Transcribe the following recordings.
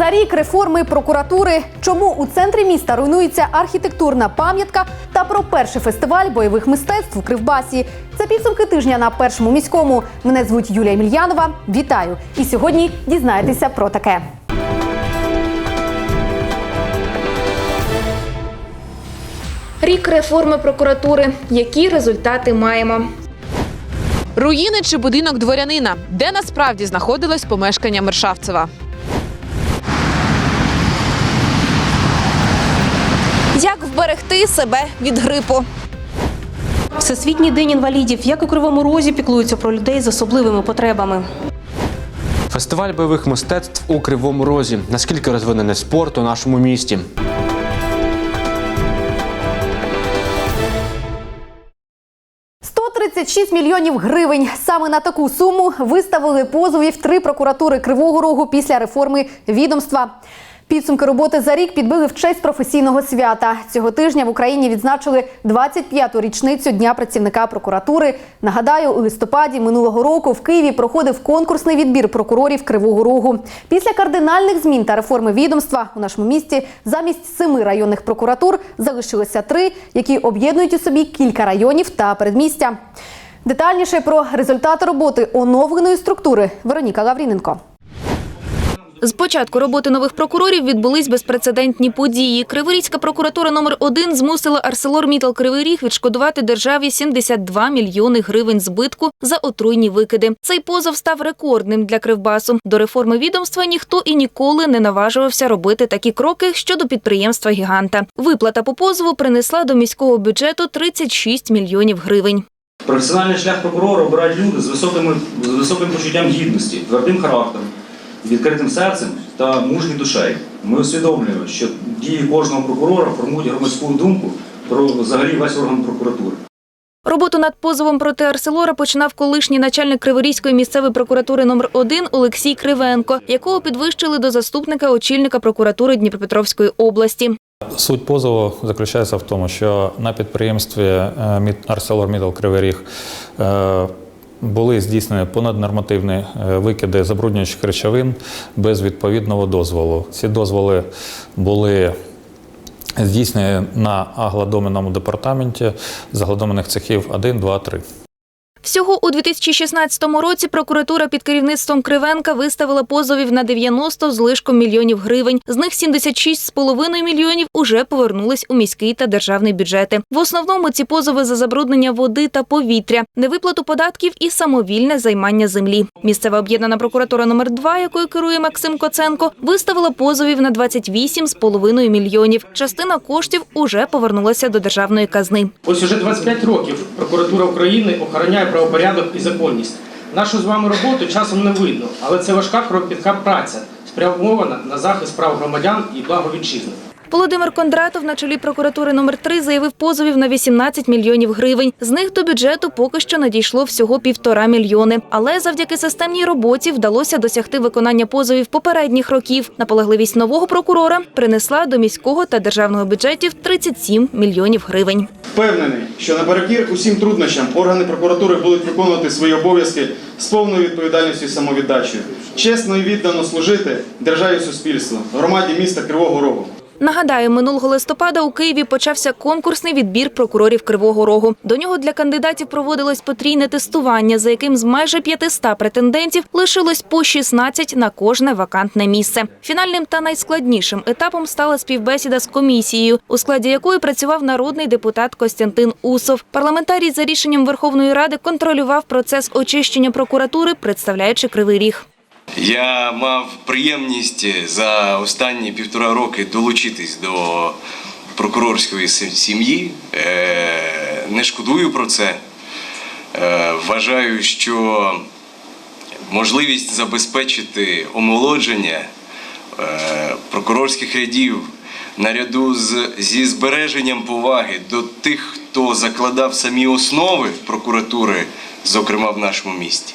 За рік реформи прокуратури? Чому у центрі міста руйнується архітектурна пам'ятка та про перший фестиваль бойових мистецтв у Кривбасі? Це підсумки тижня на першому міському. Мене звуть Юлія Мільянова. Вітаю! І сьогодні дізнаєтеся про таке. Рік реформи прокуратури. Які результати маємо? Руїни чи будинок дворянина, де насправді знаходилось помешкання Мершавцева. Як вберегти себе від грипу? Всесвітній день інвалідів, як у Кривому Розі, піклуються про людей з особливими потребами. Фестиваль бойових мистецтв у Кривому Розі. Наскільки розвинений спорт у нашому місті? – 136 мільйонів гривень. Саме на таку суму виставили позовів три прокуратури Кривого Рогу після реформи відомства. Підсумки роботи за рік підбили в честь професійного свята. Цього тижня в Україні відзначили 25-ту річницю Дня працівника прокуратури. Нагадаю, у листопаді минулого року в Києві проходив конкурсний відбір прокурорів Кривого Рогу. Після кардинальних змін та реформи відомства у нашому місті замість семи районних прокуратур залишилося три, які об'єднують у собі кілька районів та передмістя. Детальніше про результати роботи оновленої структури Вероніка Лавріненко. З початку роботи нових прокурорів відбулись безпрецедентні події. Криворізька прокуратура номер 1 змусила Арселор Мітал Кривий Ріг відшкодувати державі 72 мільйони гривень збитку за отруйні викиди. Цей позов став рекордним для Кривбасу. До реформи відомства ніхто і ніколи не наважувався робити такі кроки щодо підприємства гіганта. Виплата по позову принесла до міського бюджету 36 мільйонів гривень. Професіональний шлях прокурора обирають люди з високими з високим почуттям гідності, твердим характером, відкритим серцем та мужньою душею. Ми усвідомлюємо, що дії кожного прокурора формують громадську думку про взагалі весь орган прокуратури. Роботу над позовом проти Арселора починав колишній начальник Криворізької місцевої прокуратури номер 1 Олексій Кривенко, якого підвищили до заступника очільника прокуратури Дніпропетровської області. Суть позову заключається в тому, що на підприємстві ArcelorMittal Кривий Ріг е, були здійснені понаднормативні е, викиди забруднюючих речовин без відповідного дозволу. Ці дозволи були здійснені на агладоменному департаменті загладомених цехів 1, 2, 3. Всього у 2016 році прокуратура під керівництвом Кривенка виставила позовів на 90 з лишком мільйонів гривень. З них 76,5 мільйонів уже повернулись у міський та державний бюджети. В основному ці позови за забруднення води та повітря, невиплату податків і самовільне займання землі. Місцева об'єднана прокуратура номер 2 якою керує Максим Коценко, виставила позовів на 28,5 мільйонів. Частина коштів уже повернулася до державної казни. Ось уже 25 років прокуратура України охороняє правопорядок і законність. Нашу з вами роботу часом не видно, але це важка кропітка праця, спрямована на захист прав громадян і благо вітчизни. Володимир Кондратов на чолі прокуратури номер 3 заявив позовів на 18 мільйонів гривень. З них до бюджету поки що надійшло всього півтора мільйони. Але завдяки системній роботі вдалося досягти виконання позовів попередніх років. Наполегливість нового прокурора принесла до міського та державного бюджетів 37 мільйонів гривень. Впевнений, що наперекір усім труднощам органи прокуратури будуть виконувати свої обов'язки з повною відповідальністю і самовіддачею, чесно і віддано служити державі суспільству, громаді міста Кривого Рогу. Нагадаю, минулого листопада у Києві почався конкурсний відбір прокурорів Кривого Рогу. До нього для кандидатів проводилось потрійне тестування, за яким з майже 500 претендентів лишилось по 16 на кожне вакантне місце. Фінальним та найскладнішим етапом стала співбесіда з комісією, у складі якої працював народний депутат Костянтин Усов. Парламентарій за рішенням Верховної Ради контролював процес очищення прокуратури, представляючи Кривий Ріг. Я мав приємність за останні півтора роки долучитись до прокурорської сім'ї. Е, Не шкодую про це. Е, Вважаю, що можливість забезпечити омолодження е, прокурорських рядів наряду зі збереженням поваги до тих, хто закладав самі основи прокуратури, зокрема в нашому місті.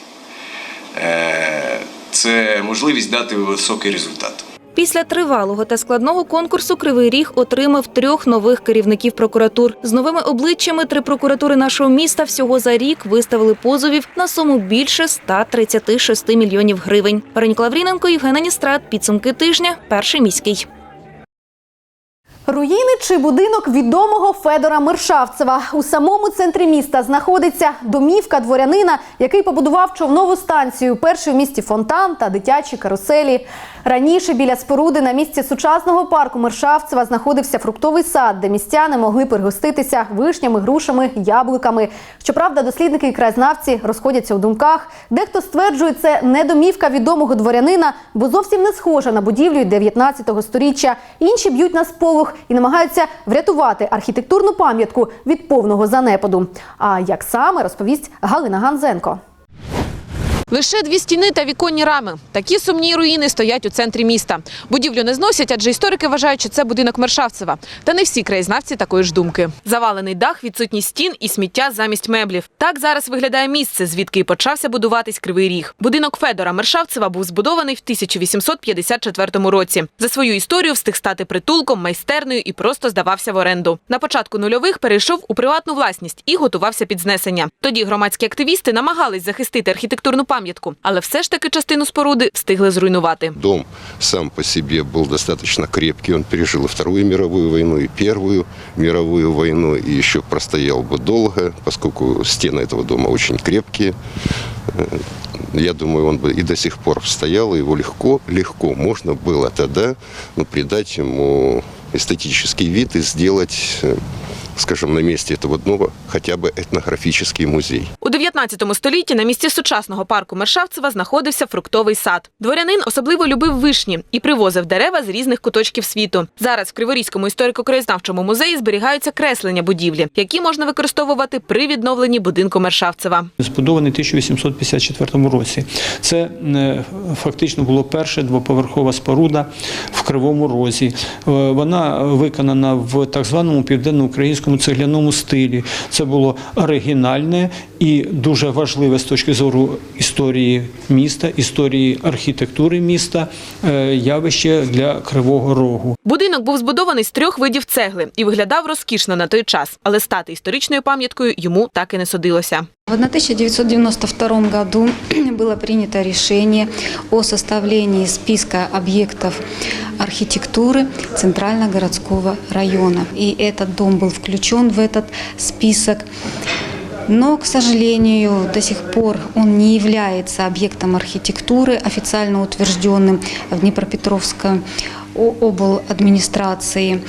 Це можливість дати високий результат. Після тривалого та складного конкурсу Кривий Ріг отримав трьох нових керівників прокуратур. З новими обличчями три прокуратури нашого міста всього за рік виставили позовів на суму більше 136 мільйонів гривень. Вероніка Лавріненко, Євген Аністрат, Підсумки тижня. Перший міський. Руїни чи будинок відомого Федора Мершавцева у самому центрі міста знаходиться домівка дворянина, який побудував човнову станцію. Перший в місті фонтан та дитячі каруселі. Раніше біля споруди на місці сучасного парку Мершавцева знаходився фруктовий сад, де містяни могли пригоститися вишнями, грушами, яблуками. Щоправда, дослідники і краєзнавці розходяться у думках. Дехто стверджує, це не домівка відомого дворянина, бо зовсім не схожа на будівлю 19 століття. Інші б'ють на сполох і намагаються врятувати архітектурну пам'ятку від повного занепаду. А як саме розповість Галина Ганзенко. Лише дві стіни та віконні рами. Такі сумні руїни стоять у центрі міста. Будівлю не зносять, адже історики вважають, що це будинок Мершавцева. Та не всі краєзнавці такої ж думки. Завалений дах, відсутність стін і сміття замість меблів. Так зараз виглядає місце, звідки і почався будуватись Кривий Ріг. Будинок Федора Мершавцева був збудований в 1854 році. За свою історію встиг стати притулком, майстернею і просто здавався в оренду. На початку нульових перейшов у приватну власність і готувався під знесення. Тоді громадські активісти намагались захистити архітектурну пам'ятку, але все ж таки частину споруди встигли зруйнувати. Дом сам по себе был достаточно крепкий. Он пережил и Вторую мировую войну, и Первую мировую войну, и еще простоял бы долго, поскольку стены этого дома очень крепкие. Э, Я думаю, он бы и до сих пор стоял, и его легко, легко можно было тогда ну, придать ему эстетический вид и сделать, э, скажем, на месте этого дома хотя бы этнографический музей. У 19 столітті на місці сучасного парку Мершавцева знаходився фруктовий сад. Дворянин особливо любив вишні і привозив дерева з різних куточків світу. Зараз в Криворізькому історико-краєзнавчому музеї зберігаються креслення будівлі, які можна використовувати при відновленні будинку Мершавцева. Збудований у 1854 році. Це е, фактично було перша двоповерхова споруда в Кривому Розі. Е, Вона виконана в так званому південноукраїнському цегляному стилі. Це було оригінальне і дуже важливе з точки зору історії міста, історії архітектури міста е, явище для Кривого Рогу. Будинок був збудований з трьох видів цегли і виглядав розкішно на той час, але стати історичною пам'яткою йому так і не судилося. В 1992 году было принято решение о составлении списка объектов архитектуры Центрально-городского района. И этот дом был включен в этот список. Но, к сожалению, до сих пор он не является объектом архитектуры, официально утвержденным в Днепропетровской обл. администрации.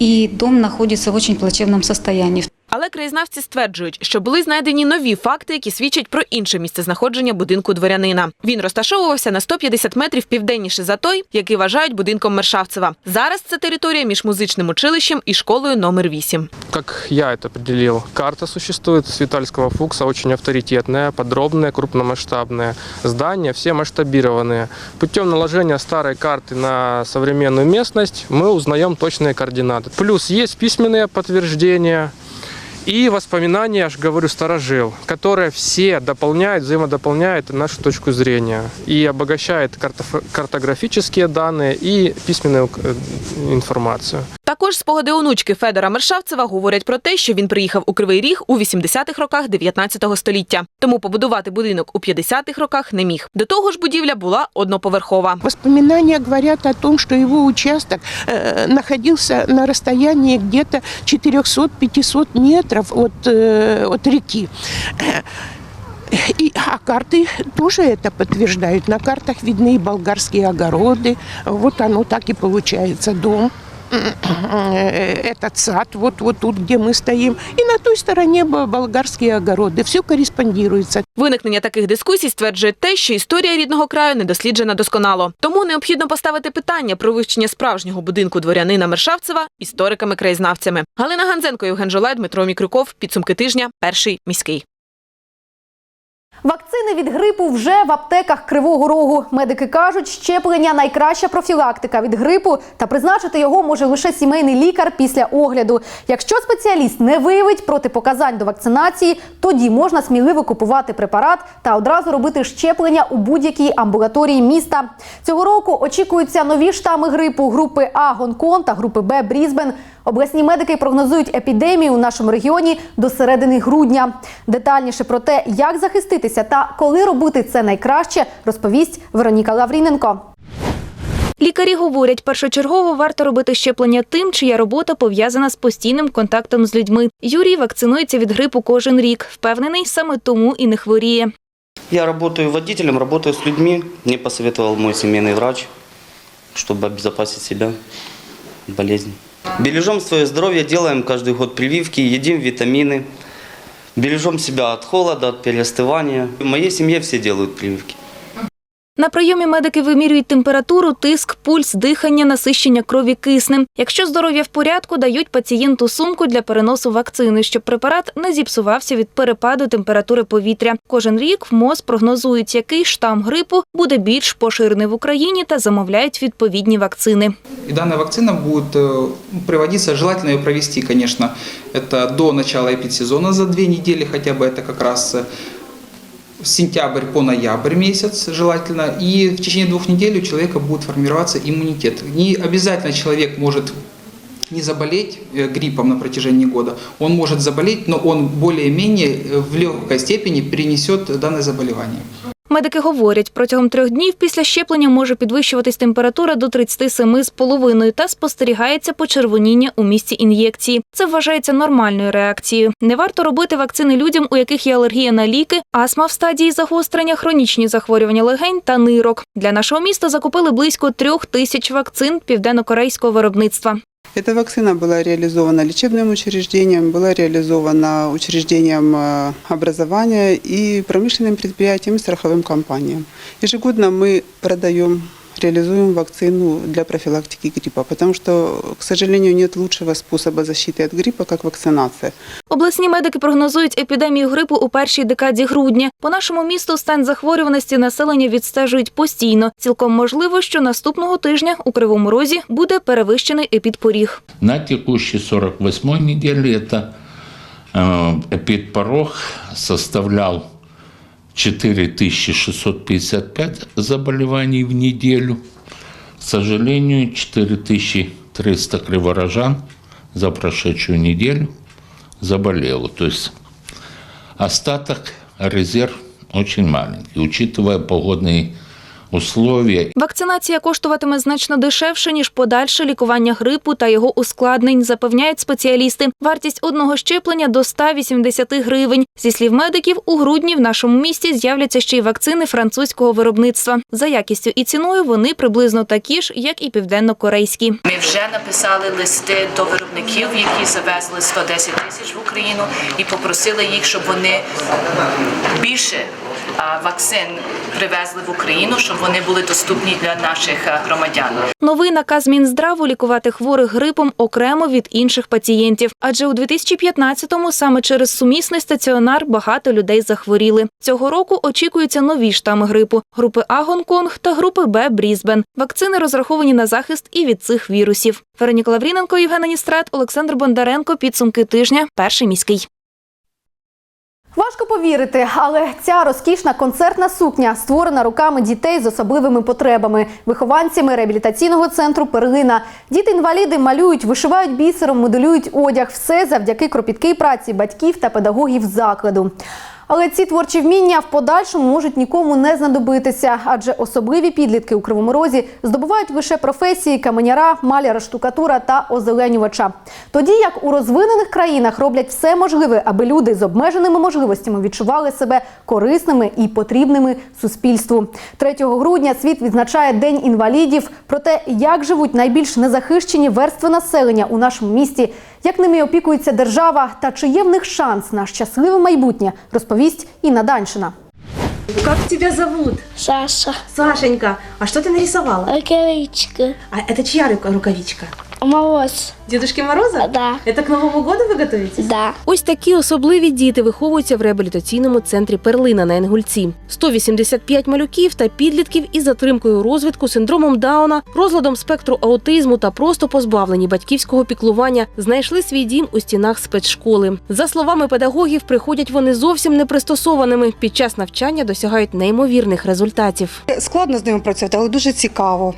И дом находится в очень плачевном состоянии. Але краєзнавці стверджують, що були знайдені нові факти, які свідчать про інше місцезнаходження будинку дворянина. Він розташовувався на 150 метрів південніше за той, який вважають будинком Мершавцева. Зараз це територія між музичним училищем і школою номер 8. Как я это определил, карта существует с Витальского Фукса, очень авторитетная, подробная, крупномасштабная. Здания все масштабированные. Путем наложения старой карты на современную местность мы узнаем точные координаты. Плюс есть письменные подтверждения и воспоминания, я же говорю, старожил, которые все дополняют, взаимодополняют нашу точку зрения и обогащает картоф- картографические данные и письменную э, информацию. Також спогади онучки Федора Мершавцева говорять про те, що він приїхав у Кривий Ріг у 80-х роках 19 століття. Тому побудувати будинок у 50-х роках не міг. До того ж, будівля була одноповерхова. Воспоминания говорят о том, что его участок э, находился на расстоянии где-то 400-500 метров от, э, от реки. И, а карты тоже это подтверждают. На картах видны и болгарские огороды. Вот оно так и получается, дом. Э, Этот сад, вот, вот тут, где мы стоим. И на той стороне бо- болгарские огороды. Все корреспондируется. Виникнення таких дискусій стверджує те, що історія рідного краю не досліджена досконало. Тому необхідно поставити питання про вивчення справжнього будинку дворянина Мершавцева істориками-краєзнавцями. Галина Ганзенко, Євген Жолай, Дмитро Мікрюков. Підсумки тижня. Перший міський. Вакцини від грипу вже в аптеках Кривого Рогу. Медики кажуть, щеплення найкраща профілактика від грипу, та призначити його може лише сімейний лікар після огляду. Якщо спеціаліст не виявить протипоказань до вакцинації, тоді можна сміливо купувати препарат та одразу робити щеплення у будь-якій амбулаторії міста. Цього року очікуються нові штами грипу групи А Гонконг та групи Б Брізбен. Обласні медики прогнозують епідемію у нашому регіоні до середини грудня. Детальніше про те, як захиститися та коли робити це найкраще, розповість Вероніка Лавріненко. Лікарі говорять, першочергово варто робити щеплення тим, чия робота пов'язана з постійним контактом з людьми. Юрій вакцинується від грипу кожен рік. Впевнений, саме тому і не хворіє. Я работаю водителем, работаю с людьми. Мне посоветовал мой семейный врач, чтобы обезопасить себя от болезней. Бережем свое здоровье, делаем каждый год прививки, едим витамины. Бережем себя от холода, от переостывания. В моей семье все делают прививки. На прийомі медики вимірюють температуру, тиск, пульс, дихання, насищення крові киснем. Якщо здоров'я в порядку, дають пацієнту сумку для переносу вакцини, щоб препарат не зіпсувався від перепаду температури повітря. Кожен рік в МОЗ прогнозують, який штам грипу буде більш поширений в Україні та замовляють відповідні вакцини. И данная вакцина будет э, приводиться, желательно ее провести, конечно, это до начала эпидсезона за две недели, хотя бы это как раз э, сентябрь по ноябрь месяц желательно. И в течение двух недель у человека будет формироваться иммунитет. Не обязательно человек может не заболеть э, гриппом на протяжении года. Он может заболеть, но он более-менее э, в легкой степени перенесет данное заболевание. Медики говорять, протягом трьох днів після щеплення може підвищуватись температура до 37,5 та спостерігається почервоніння у місці ін'єкції. Це вважається нормальною реакцією. Не варто робити вакцини людям, у яких є алергія на ліки, астма в стадії загострення, хронічні захворювання легень та нирок. Для нашого міста закупили близько трьох тисяч вакцин південно-корейського виробництва. Эта вакцина была реализована лечебным учреждением, была реализована учреждением э, образования и промышленным предприятиям и страховым компаниям. Ежегодно мы продаем, реализуем вакцину для профилактики гриппа, потому что, к сожалению, нет лучшего способа защиты от гриппа, как вакцинация. Обласні медики прогнозують епідемію грипу у першій декаді грудня. По нашому місту стан захворюваності населення відстежують постійно. Цілком можливо, що наступного тижня у Кривому Розі буде перевищений епідпоріг. На текущей 48 неделе это э, эпидпорог составлял 4655 заболеваний в неделю. К сожалению, 4300 криворожан за прошедшую неделю заболело. То есть остаток, резерв очень маленький, учитывая погодные условия Вакцинація коштуватиме значно дешевше ніж подальше лікування грипу та його ускладнень, запевняють спеціалісти. Вартість одного щеплення до 180 гривень. Зі слів медиків, у грудні в нашому місті з'являться ще й вакцини французького виробництва. За якістю і ціною вони приблизно такі ж, як і південно-корейські. Ми вже написали листи до виробників, які завезли 110 тисяч в Україну, і попросили їх, щоб вони більше вакцин привезли в Україну, щоб вони були доступні для наших громадян. Новий наказ Мінздраву лікувати хворих грипом окремо від інших пацієнтів. Адже у 2015-му саме через сумісний стаціонар багато людей захворіли. Цього року очікуються нові штами грипу – групи А Гонконг та групи Б Брізбен. Вакцини розраховані на захист і від цих вірусів. Вероніка Лавріненко, Євгена Ністрат, Олександр Бондаренко. Підсумки тижня. Перший міський. Важко повірити, але ця розкішна концертна сукня створена руками дітей з особливими потребами, вихованцями реабілітаційного центру Перлина. Діти-інваліди малюють, вишивають бісером, моделюють одяг. Все завдяки кропіткій праці батьків та педагогів закладу. Але ці творчі вміння в подальшому можуть нікому не знадобитися, адже особливі підлітки у Кривому Розі здобувають лише професії каменяра, маляра, штукатура та озеленювача. Тоді як у розвинених країнах роблять все можливе, аби люди з обмеженими можливостями відчували себе корисними і потрібними суспільству. 3 грудня світ відзначає День інвалідів. Про те, як живуть найбільш незахищені верстви населення у нашому місті, як ними опікується держава та чи є в них шанс на щасливе майбутнє, розповість Інна Даншина. Как тебя зовут? Саша. Сашенька, а что ты нарисовала? Рукавичка. А это чья рука- рукавичка? Мороз. Дедушки Мороза? Да. Это к Новому году вы готовитесь? Да. Ось такі особливі діти виховуються в реабілітаційному центрі Перлина на Інгульці. 185 малюків та підлітків із затримкою розвитку, синдромом Дауна, розладом спектру аутизму та просто позбавлені батьківського піклування знайшли свій дім у стінах спецшколи. За словами педагогів, приходять вони зовсім непристосованими. Під час навчання досягають неймовірних результатів. Складно з ними працювати, але дуже цікаво.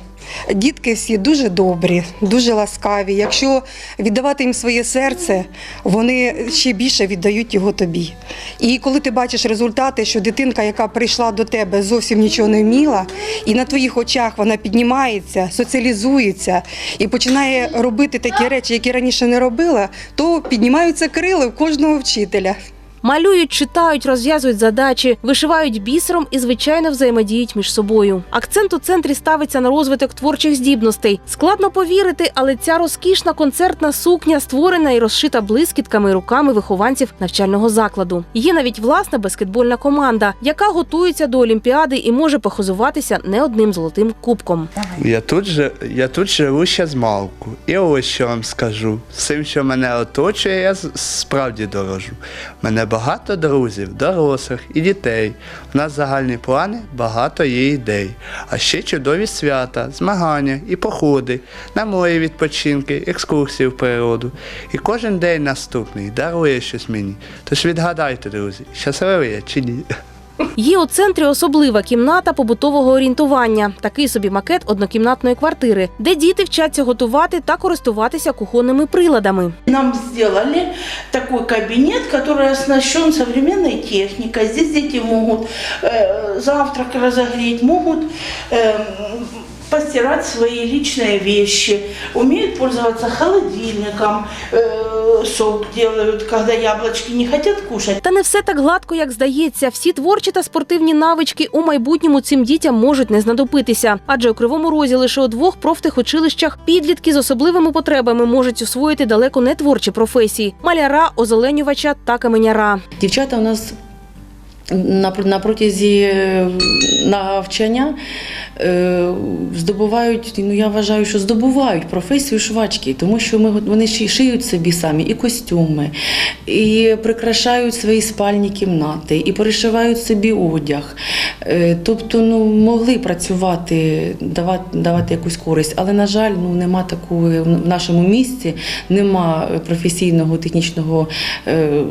Дітки всі дуже добрі, дуже ласкаві. Якщо віддавати їм своє серце, вони ще більше віддають його тобі. І коли ти бачиш результати, що дитинка, яка прийшла до тебе, зовсім нічого не вміла, і на твоїх очах вона піднімається, соціалізується і починає робити такі речі, які раніше не робила, то піднімаються крила в кожного вчителя. Малюють, читають, розв'язують задачі, вишивають бісером і звичайно взаємодіють між собою. Акцент у центрі ставиться на розвиток творчих здібностей. Складно повірити, але ця розкішна концертна сукня створена і розшита блискітками руками вихованців навчального закладу. Є навіть власна баскетбольна команда, яка готується до олімпіади і може похозуватися не одним золотим кубком. Я тут, же, я тут живу ще з малку. І ось що вам скажу. Всім, що мене оточує, я справді дорожу. Мене багато друзів, дорослих і дітей. У нас загальні плани, багато є ідей. А ще чудові свята, змагання і походи, на мої відпочинки, екскурсії в природу. І кожен день наступний дарує щось мені. Тож відгадайте, друзі, щасливий я чи ні? Є у центрі особлива кімната побутового орієнтування, такий собі макет однокімнатної квартири, де діти вчаться готувати та користуватися кухонними приладами. Нам сделали такой кабинет, который оснащен современной техникой. Здесь дети могут э, завтрак разогреть, могут э, постирать свои личные вещи, умеют пользоваться холодильником, э, сок делают, когда яблочки не хотят кушать. Та не все так гладко, як здається. Всі творчі та спортивні навички у майбутньому цим дітям можуть не знадобитися. Адже у кривому розі лише у двох профтехучилищах підлітки з особливими потребами можуть освоїти далеко не творчі професії: маляра, озеленювача та каменяра. Дівчата у нас на, протязі е, навчання е, здобувають, ну я вважаю, що здобувають професію швачки, тому що ми, вони ши- шиють собі самі і костюми, і прикрашають свої спальні кімнати, і перешивають собі одяг. Е, Тобто ну, могли працювати, давати, давати якусь користь, але, на жаль, ну, нема такої в нашому місті, нема професійного технічного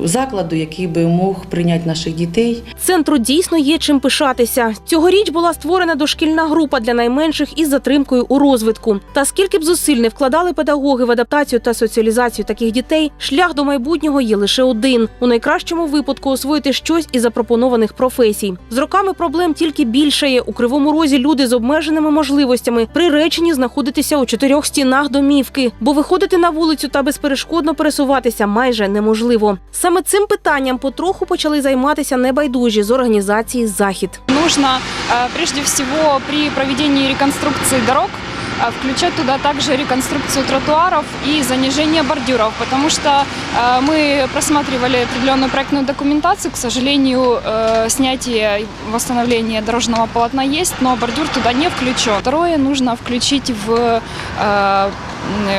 закладу, який би мог прийняти наших дітей. Центру дійсно є чим пишатися. Цьогоріч була створена дошкільна група для найменших із затримкою у розвитку. Та скільки б зусиль не вкладали педагоги в адаптацію та соціалізацію таких дітей, шлях до майбутнього є лише один: у найкращому випадку освоїти щось із запропонованих професій. З роками проблем тільки більшає. У кривому розі люди з обмеженими можливостями приречені знаходитися у чотирьох стінах домівки, бо виходити на вулицю та безперешкодно пересуватися майже неможливо. Саме цим питанням потроху почали займатися небайдужі з організації Захід. Нужно э, прежде всего при проведении реконструкции дорог э, включать туда также реконструкцию тротуаров и занижение бордюров, потому что э, мы просматривали определенную проектную документацию, к сожалению, э, снятие и восстановление дорожного полотна есть, но бордюр туда не включен. Второе, нужно включить в, э, м,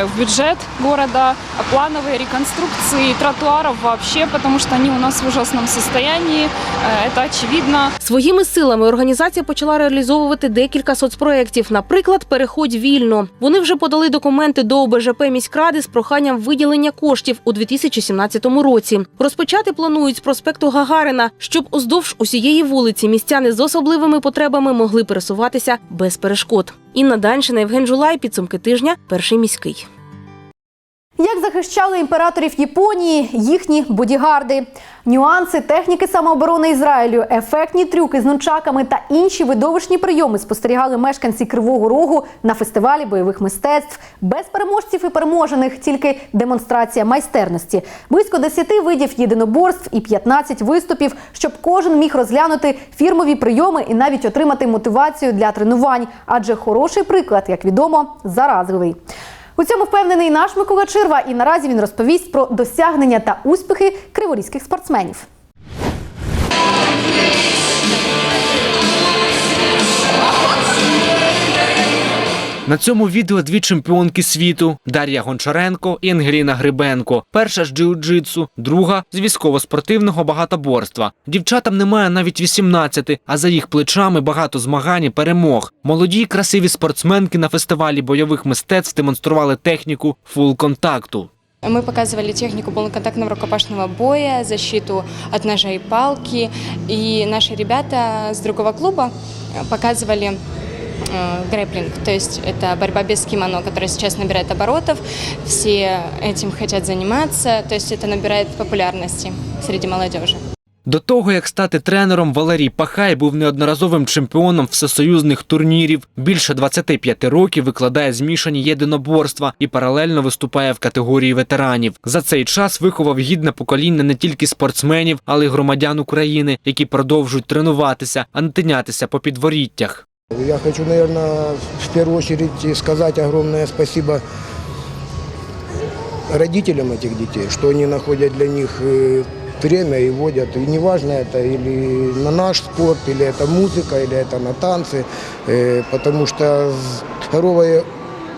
в бюджет города плановые реконструкции тротуаров вообще, потому что они у нас в ужасном состоянии, э, это очевидно. Своїми силами організація почала реалізовувати декілька соцпроєктів. Наприклад, переходь вільно. Вони вже подали документи до ОБЖП міськради з проханням виділення коштів у 2017 році. Розпочати планують з проспекту Гагарина, щоб уздовж усієї вулиці містяни з особливими потребами могли пересуватися без перешкод. Інна Даншина, Євген Жулай, підсумки тижня, перший міський. Як захищали імператорів Японії їхні бодігарди, нюанси техніки самооборони Ізраїлю, ефектні трюки з нунчаками та інші видовищні прийоми спостерігали мешканці Кривого Рогу на фестивалі бойових мистецтв. Без переможців і переможених, тільки демонстрація майстерності. Близько 10 видів єдиноборств і 15 виступів, щоб кожен міг розглянути фірмові прийоми і навіть отримати мотивацію для тренувань. Адже хороший приклад, як відомо, заразливий. У цьому впевнений наш Микола Чирва, і наразі він розповість про досягнення та успіхи криворізьких спортсменів. На цьому відео дві чемпіонки світу Дар'я Гончаренко і Ангеліна Грибенко. Перша з джиу-джитсу, друга з військово-спортивного багатоборства. Дівчатам немає навіть 18, а за їх плечами багато змагань і перемог. Молоді й красиві спортсменки на фестивалі бойових мистецтв демонстрували техніку фул-контакту. Мы показывали технику полноконтактного рукопашного боя, защиту от ножа и палки. И наши ребята с другого клуба показывали э, грэплинг, то есть это борьба без кимоно, которая сейчас набирает оборотов, все этим хотят заниматься, то есть это набирает популярности среди молодежи. До того, як стати тренером, Валерій Пахай був неодноразовим чемпіоном всесоюзних турнірів. Більше 25 років викладає змішані єдиноборства і паралельно виступає в категорії ветеранів. За цей час виховав гідне покоління не тільки спортсменів, але й громадян України, які продовжують тренуватися, а не тинятися по підворіттях. Я хочу, наверное, в первую очередь сказать огромное спасибо родителям этих детей, что они находят для них э, время и водят. И неважно это или на наш спорт, или это музыка, или это на танцы, э, потому что здоровое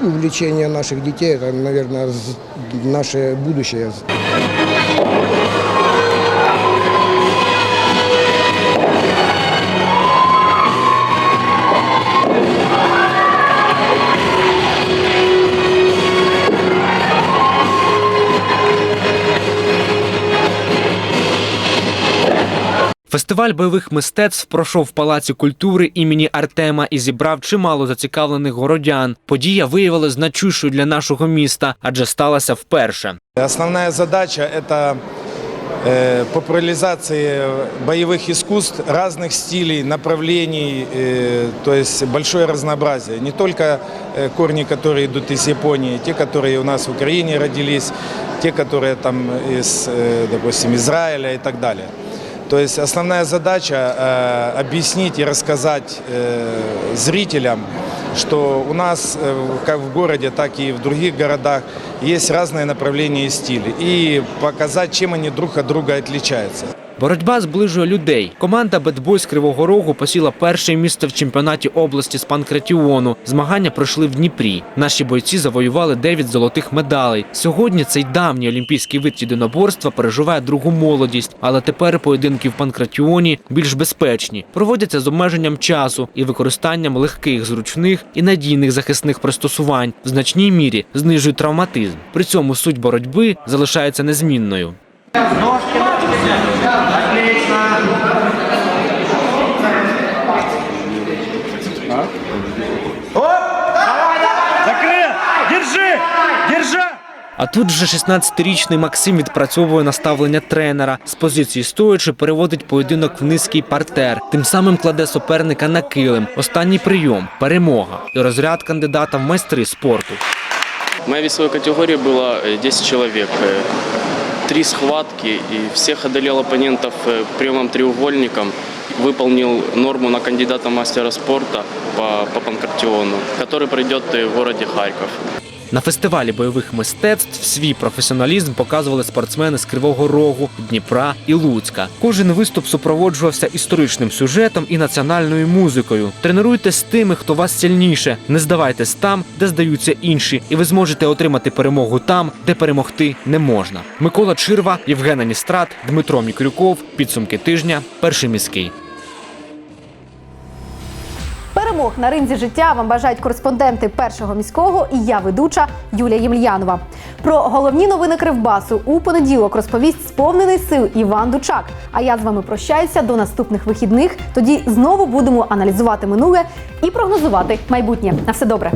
увлечение наших детей, это, наверное, наше будущее. Фестиваль бойових мистецтв пройшов в Палаці культури імені Артема і зібрав чимало зацікавлених городян. Подія виявилася значущою для нашого міста, адже сталася вперше. Основная задача – это э, популяризация боевых искусств разных стилей, направлений, э, то есть большое разнообразие. Не только э, корни, которые идут из Японии, те, которые у нас в Украине родились, те, которые там из, э, допустим, Израиля и так далее. То есть основная задача э, объяснить и рассказать э, зрителям, что у нас э, как в городе, так и в других городах есть разные направления и стили. И показать, чем они друг от друга отличаются. Боротьба зближує людей. Команда «Бедбой» Кривого Рогу посіла перше місце в чемпіонаті області з панкратіону. Змагання пройшли в Дніпрі. Наші бойці завоювали 9 золотих медалей. Сьогодні цей давній олімпійський вид єдиноборства переживає другу молодість, але тепер поєдинки в панкратіоні більш безпечні. Проводяться з обмеженням часу і використанням легких, зручних і надійних захисних пристосувань. В значній мірі знижують травматизм. При цьому суть боротьби залишається незмінною. А тут же 16-річний Максим відпрацьовує наставлення тренера. З позиції стоячи переводить поєдинок в низький партер. Тим самим кладе суперника на килим. Останній прийом перемога і розряд кандидата в майстри спорту. В моей весовой категории было э, 10 человек. Э, Три схватки и всех одолел оппонентов э, приемом треугольником. Выполнил норму на кандидата в мастера спорта по, по панкратиону, который пройдет э, в городе Харьков. На фестивалі бойових мистецтв свій професіоналізм показували спортсмени з Кривого Рогу, Дніпра і Луцька. Кожен виступ супроводжувався історичним сюжетом і національною музикою. Тренуйтесь з тими, хто вас сильніше. Не здавайтесь там, де здаються інші, і ви зможете отримати перемогу там, де перемогти не можна. Микола Чирва, Євген Аністрат, Дмитро Мікрюков. Підсумки тижня. Перший міський. Перемог на ринзі життя вам бажають кореспонденти першого міського і я ведуча Юлія Ємельянова. Про головні новини Кривбасу у понеділок розповість сповнений сил Іван Дучак. А я з вами прощаюся до наступних вихідних. Тоді знову будемо аналізувати минуле і прогнозувати майбутнє. На все добре.